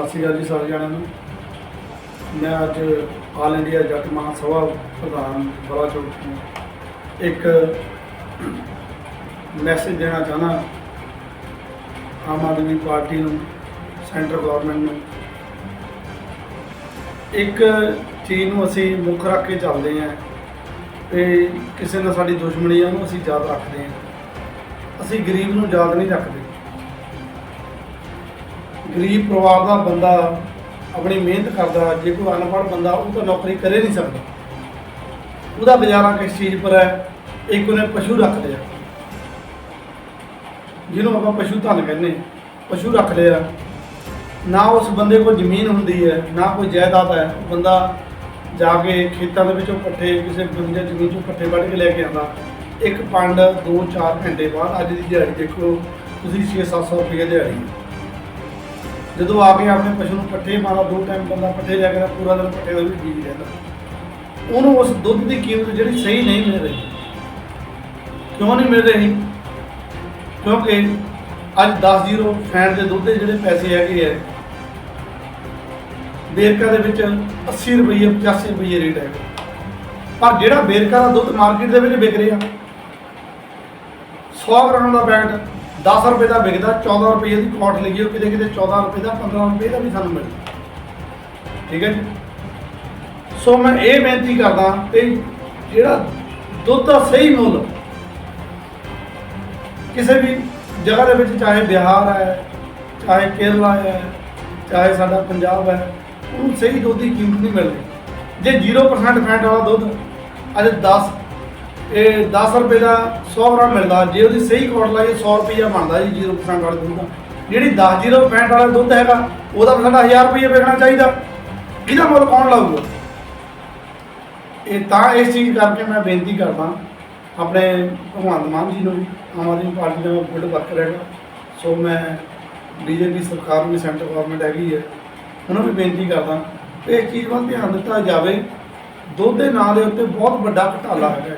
ਸਤਿ ਸ਼੍ਰੀ ਅਕਾਲ ਜੀ ਸਾਰੇ ਜਣਿਆਂ ਨੂੰ। ਮੈਂ ਅੱਜ ਆਲ ਇੰਡੀਆ ਜੱਟ ਮਹਾਂ ਸਭਾ ਪ੍ਰਧਾਨ ਬੜਾ ਚੌਕ ਇੱਕ ਮੈਸੇਜ ਦੇਣਾ ਚਾਹਨਾ ਆਮ ਆਦਮੀ ਪਾਰਟੀ ਨੂੰ ਸੈਂਟਰ ਗਵਰਨਮੈਂਟ ਨੂੰ। ਇੱਕ ਚੀਜ਼ ਨੂੰ ਅਸੀਂ ਮੁੱਖ ਰੱਖ ਕੇ ਚੱਲਦੇ ਹਾਂ ਤੇ ਕਿਸੇ ਨਾਲ ਸਾਡੀ ਦੁਸ਼ਮਣੀ ਆ, ਉਹਨੂੰ ਅਸੀਂ ਯਾਦ ਰੱਖਦੇ ਹਾਂ। ਅਸੀਂ ਗਰੀਬ ਨੂੰ ਯਾਦ ਨਹੀਂ ਰੱਖਦੇ। ਗਰੀਬ ਪਰਿਵਾਰ ਦਾ ਬੰਦਾ ਆਪਣੀ ਮਿਹਨਤ ਕਰਦਾ, ਜੇ ਕੋਈ ਅਨਪੜ੍ਹ ਬੰਦਾ ਉਹ ਤਾਂ ਨੌਕਰੀ ਕਰੇ ਨਹੀਂ ਸਕਦਾ। ਉਹਦਾ ਗੁਜ਼ਾਰਾ ਕਿਸ ਚੀਜ਼ ਪਰ ਹੈ? ਇੱਕ ਉਹਨੇ ਪਸ਼ੂ ਰੱਖ ਲਿਆ। ਜਿਹਨੂੰ ਆਪਾਂ ਪਸ਼ੂ ਧਨ ਕਹਿੰਦੇ ਪਸ਼ੂ ਰੱਖ ਲਿਆ। ਨਾ ਉਸ ਬੰਦੇ ਕੋਲ ਜ਼ਮੀਨ ਹੁੰਦੀ ਹੈ, ਨਾ ਕੋਈ ਜਾਇਦਾਦ ਹੈ। ਬੰਦਾ ਜਾ ਕੇ ਖੇਤਾਂ ਦੇ ਵਿੱਚੋਂ ਪੱਠੇ, ਕਿਸੇ ਬੰਦੇ ਜ਼ਮੀਨ ਚੋਂ ਪੱਠੇ ਵੱਢ ਕੇ ਲੈ ਕੇ ਆਉਂਦਾ। ਇੱਕ ਪੰਡ 2-4 ਘੰਟੇ ਬਾਅਦ ਅੱਜ ਦੀ ਦਿਹਾੜੀ ਦੇਖੋ, ਤੁਸੀਂ 6-700 ਰੁਪਏ ਦਿਹਾੜੀ ਜਦੋਂ ਆ ਕੇ ਆਪਣੇ ਪਸ਼ੂ ਨੂੰ ਪੱਠੇ ਪਾਉਂਦਾ ਦੋ ਟਾਈਮ ਬੰਦਾ ਪੱਠੇ ਲੈ ਕੇ ਪੂਰਾ ਦਿਨ ਪੱਠੇ ਦਾ ਵੀ ਬੀਜ ਰਹਿੰਦਾ ਉਹਨੂੰ ਉਸ ਦੁੱਧ ਦੀ ਕੀਮਤ ਜਿਹੜੀ ਸਹੀ ਨਹੀਂ ਮਿਲ ਰਹੀ। ਕਿਉਂ ਨਹੀਂ ਮਿਲ ਰਹੀ? ਕਿਉਂਕਿ ਅੱਜ 10 ਜ਼ੀਰੋ ਫੈਨ ਦੇ ਦੁੱਧ ਦੇ ਜਿਹੜੇ ਪੈਸੇ ਹੈਗੇ ਆ, ਬੇਰਕਾ ਦੇ ਵਿੱਚ 80 ਰੁਪਏ 85 ਰੁਪਏ ਰੇਟ ਹੈ। ਪਰ ਜਿਹੜਾ ਬੇਰਕਾ ਦਾ ਦੁੱਧ ਮਾਰਕੀਟ ਦੇ ਵਿੱਚ ਵਿਕ ਰਿਹਾ 100 ਗ੍ਰਾਮ ਦਾ ਪੈਕਟ 10 ਰੁਪਏ ਦਾ ਵਿਕਦਾ 14 ਰੁਪਏ ਦੀ ਕੋਟ ਲੱਗੀ ਉਹ ਕਿਤੇ ਕਿਤੇ 14 ਰੁਪਏ ਦਾ 15 ਰੁਪਏ ਦਾ ਵੀ ਸਾਨੂੰ ਮਿਲਦਾ। ਠੀਕ ਹੈ ਜੀ? ਸੋ ਮੈਂ ਇਹ ਬੇਨਤੀ ਕਰਦਾ ਕਿ ਜਿਹੜਾ ਦੁੱਧ ਦਾ ਸਹੀ ਮੁੱਲ ਕਿਸੇ ਵੀ ਜਗ੍ਹਾ ਦੇ ਵਿੱਚ, ਚਾਹੇ ਬਿਹਾਰ ਹੈ, ਚਾਹੇ ਕੇਰਲਾ ਹੈ, ਚਾਹੇ ਸਾਡਾ ਪੰਜਾਬ ਹੈ, ਉਹਨੂੰ ਸਹੀ ਦੁੱਧ ਦੀ ਕੀਮਤ ਨਹੀਂ ਮਿਲਦੀ। ਜੇ 0% ਫੈਟ ਵਾਲਾ ਦੁੱਧ, ਅੱਜ 10 ਇਹ 10 ਰੁਪਏ ਦਾ 100 ਗ੍ਰਾਮ ਮਿਲਦਾ। ਜੇ ਉਹਦੀ ਸਹੀ ਕੋਟ ਲਾਈਏ 100 ਰੁਪਈਆ ਬਣਦਾ ਜੀ 0% ਵਾਲੇ ਦੁੱਧ ਦਾ। ਜਿਹੜੀ 10 0 ਫੈਟ ਵਾਲਾ ਦੁੱਧ ਹੈਗਾ, ਉਹਦਾ ਤਾਂ ਸਾਡਾ 1000 ਰੁਪਏ ਵੇਚਣਾ ਚਾਹੀਦਾ। ਇਹਦਾ ਮੁੱਲ ਕੌਣ ਲਾਊਗਾ? ਇਹ ਤਾਂ ਇਸ ਚੀਜ਼ ਕਰਕੇ ਮੈਂ ਬੇਨਤੀ ਕਰਦਾ, ਆਪਣੇ ਭਗਵੰਤ ਮਾਨ ਜੀ ਨੂੰ ਵੀ, ਆਮ ਆਦਮੀ ਪਾਰਟੀ ਦਾ ਗੁੱਡ ਵਰਕਰ ਹੈਗਾ ਸੋ ਮੈਂ ਬੀਜੇਪੀ ਸਰਕਾਰ ਨੂੰ ਵੀ ਸੈਂਟਰ ਗਵਰਨਮੈਂਟ ਹੈਗੀ ਹੈ, ਉਹਨਾਂ ਨੂੰ ਵੀ ਬੇਨਤੀ ਕਰਦਾ ਇਸ ਚੀਜ਼ ਵੱਲ ਧਿਆਨ ਦਿੱਤਾ ਜਾਵੇ। ਦੁੱਧ ਦੇ ਨਾਂ ਦੇ ਉੱਤੇ ਬਹੁਤ ਵੱਡਾ ਘਟਾਲਾ ਹੈਗਾ।